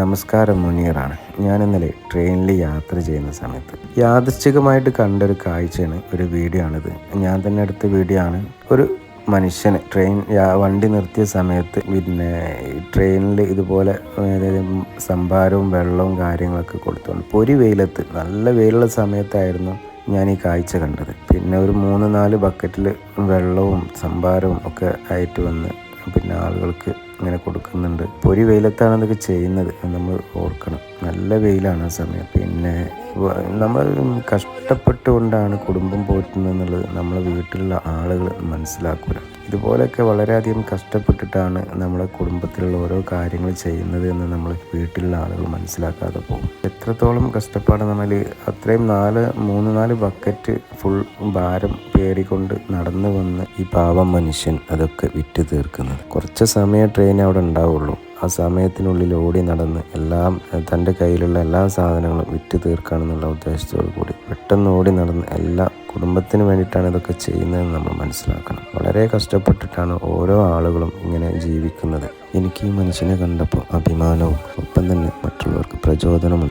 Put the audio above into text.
നമസ്കാരം മുനീറാണ്. ഞാൻ ഇന്നലെ ട്രെയിനിൽ യാത്ര ചെയ്യുന്ന സമയത്ത് യാദൃശ്ചികമായിട്ട് കണ്ടൊരു കാഴ്ചയാണ് ഒരു വീഡിയോ ആണിത് ഞാൻ തന്നെ എടുത്ത വീഡിയോ ആണ് ഒരു മനുഷ്യന് ട്രെയിൻ വണ്ടി നിർത്തിയ സമയത്ത് പിന്നെ ട്രെയിനിൽ ഇതുപോലെ സംഭാരവും വെള്ളവും കാര്യങ്ങളൊക്കെ കൊടുത്തുകൊണ്ട് പൊരി വെയിലത്ത് നല്ല വെയിലുള്ള സമയത്തായിരുന്നു ഞാൻ ഈ കാഴ്ച കണ്ടത്. പിന്നെ ഒരു മൂന്ന് നാല് ബക്കറ്റിൽ വെള്ളവും സംഭാരവും ഒക്കെ ആയിട്ട് വന്ന് പിന്നെ ആളുകൾക്ക് ഇങ്ങനെ കൊടുക്കുന്നുണ്ട്. ഒരു വെയിലത്താണ് ഇതൊക്കെ ചെയ്യുന്നത്. നമ്മൾ ഓർക്കണം. നല്ല വെയിലാണ് ആ സമയം. പിന്നെ നമ്മൾ കഷ്ടപ്പെട്ടുകൊണ്ടാണ് കുടുംബം പോറ്റുന്നത് എന്നുള്ളത് നമ്മളെ വീട്ടിലുള്ള ആളുകൾ മനസ്സിലാക്കൂല. ഇതുപോലെയൊക്കെ വളരെയധികം കഷ്ടപ്പെട്ടിട്ടാണ് നമ്മളെ കുടുംബത്തിലുള്ള ഓരോ കാര്യങ്ങൾ ചെയ്യുന്നത് എന്ന് നമ്മൾ വീട്ടിലുള്ള ആളുകൾ മനസ്സിലാക്കാതെ പോകും. എത്രത്തോളം കഷ്ടപ്പാടെന്ന് പറഞ്ഞാൽ അത്രയും നാല് മൂന്ന് നാല് ബക്കറ്റ് ഫുൾ ഭാരം പേറിക്കൊണ്ട് നടന്നു വന്ന് ഈ പാവം മനുഷ്യൻ അതൊക്കെ വിറ്റ് തീർക്കുന്നത്. കുറച്ച് സമയം ട്രെയിൻ അവിടെ ഉണ്ടാവുള്ളൂ. ആ സമയത്തിനുള്ളിൽ ഓടി നടന്ന് എല്ലാം തന്റെ കയ്യിലുള്ള എല്ലാ സാധനങ്ങളും വിറ്റ് തീർക്കാണെന്നുള്ള ഉദ്ദേശത്തോടു കൂടി. പെട്ടെന്ന് ഓടി നടന്ന് എല്ലാ കുടുംബത്തിന് വേണ്ടിയിട്ടാണ് ഇതൊക്കെ ചെയ്യുന്നതെന്ന് നമ്മൾ മനസ്സിലാക്കണം. വളരെ കഷ്ടപ്പെട്ടിട്ടാണ് ഓരോ ആളുകളും ഇങ്ങനെ ജീവിക്കുന്നത്. എനിക്ക് ഈ മനുഷ്യനെ കണ്ടപ്പോൾ അഭിമാനവും ഒപ്പം തന്നെ മറ്റുള്ളവർക്ക് പ്രചോദനവും